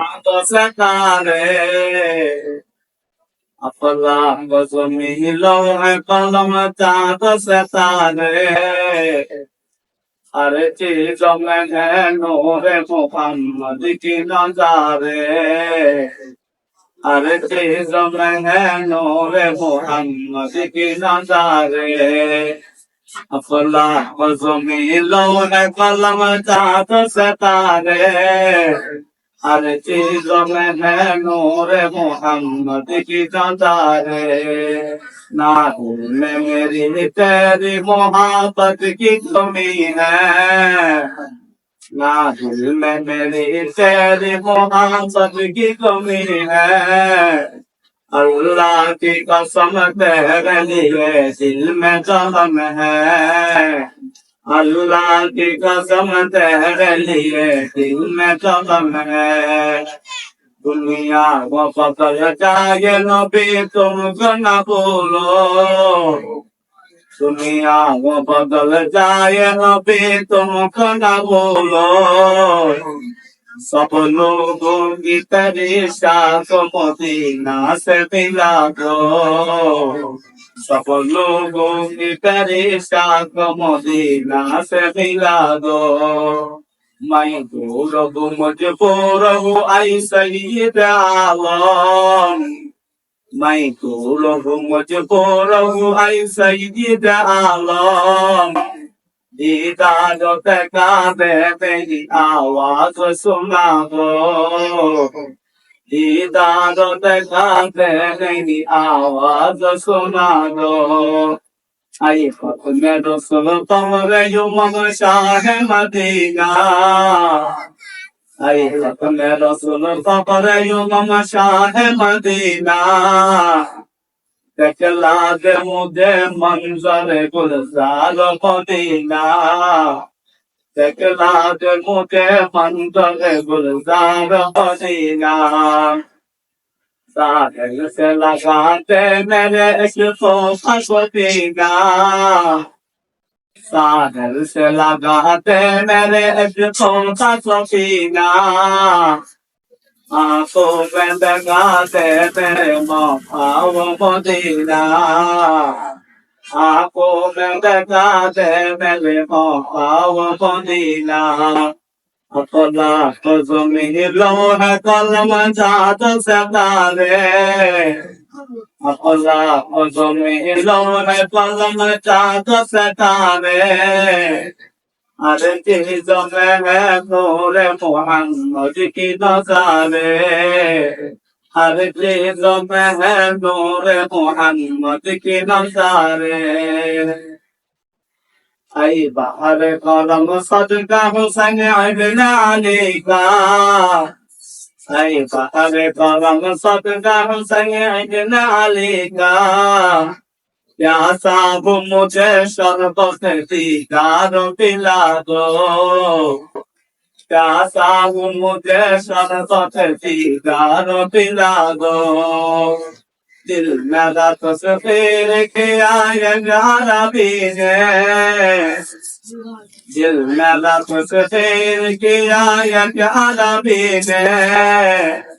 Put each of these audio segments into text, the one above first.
तो सतारे अपना गजमी लो है कलम चाँद सतारे हर चीज में है नूर मोहम्मद की नजारे हर चीज में है नूर मोहम्मद की नजारे अपना गजमी लो है कलम चाँद सतारे हर चीज़ में है नूर मोहम्मद की नजारे ना में मेरी तेरी मोहब्बत की कमी है। ना दिल में मेरी तेरी मोहब्बत की कमी है। अल्लाह की कसम तेरे लिए दिल में जलम है। अल्लाह की कसम तेरे लिए दिल में जलम है दुनिया को पकड़ जाए नबी तुमको न बोलो दुनिया को बदल जाए नबी तुमको न बोलो স্বপ্ন গীতারে সাত পথে নাচে বিলাগ স্বপ্ন গীতারে সাত মদে নাচে বিলাগ মাই গৌরব মজ পৌরহ আই সৈয়দ আলম মাই গৌরব মজ পৌরহ আই সৈয়দ আলম दीदार तका दे मेरी आवाज सुना दो दीदार तका दे मेरी आवाज सुना दो आई फतने रसूल तमरे युमन शाह मदीना आई फतने रसूल तमरे युमन शाह मदीना تکلا دے مجھے منظر گلزار مدینہ تکلا دے مجھے منظر گلزار مدینہ ساحل سے لگاتے میرے عشق کو پسینہ ساحل سے لگاتے میرے عشق کو پسینہ ఆకు పెందగా తేమో మదీనా ఆకు పెందగా తేమో మదీనా అతలా జమీలో కలమ జాత సకారే అతలా జమీలో కలమ జాత సకారే আরেকটি জমে নূরে মোহাম্মদ কি নজারে আরেকটি জমে নূরে মোহাম্মদ কি নজারে আই বাহার কলম সদকা হুসেন আইবেন আলী গা আই বাহার কলম সদকা হুসেন আইবেন আলী গা प्यासा वो मुझे शरबत दीदार पिला दो प्यासा वो मुझे शरबत दीदार पिला दो दिल मेरा तस्वीर किया ये प्यारा बीने दिल मेरा तस्वीर किया ये प्यारा बीने मोके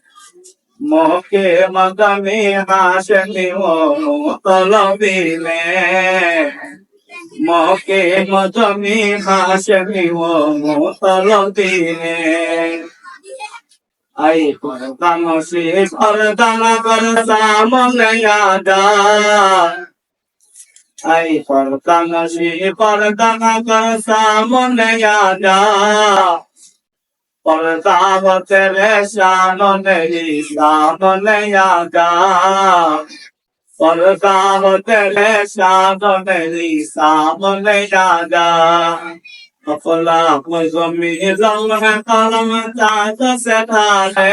মোকে মদমি হাসমি তলবিলে মোকে মদমি হাসমি তলবিলে আই করতাম সে করতাম করতাম গয়াদা আই করতাম সে করতাম করতাম গয়াদা कर सामने यादा परदा तेरे शान नहीं सामने यादा परदा तेरे शान नहीं सामने यादा अपना जमीन रंग है कलम चाँद से ढाले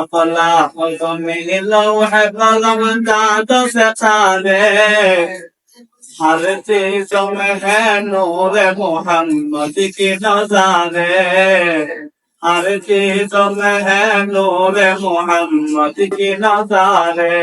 अपना जमीन लव है कलम चाँद से ढाले হারতে জমে হ্যাঁ নোরে মোহাম্মদ কি নজারে? হারতে জমে হ্যাঁ নোরে মোহাম্মদ কি নজারে?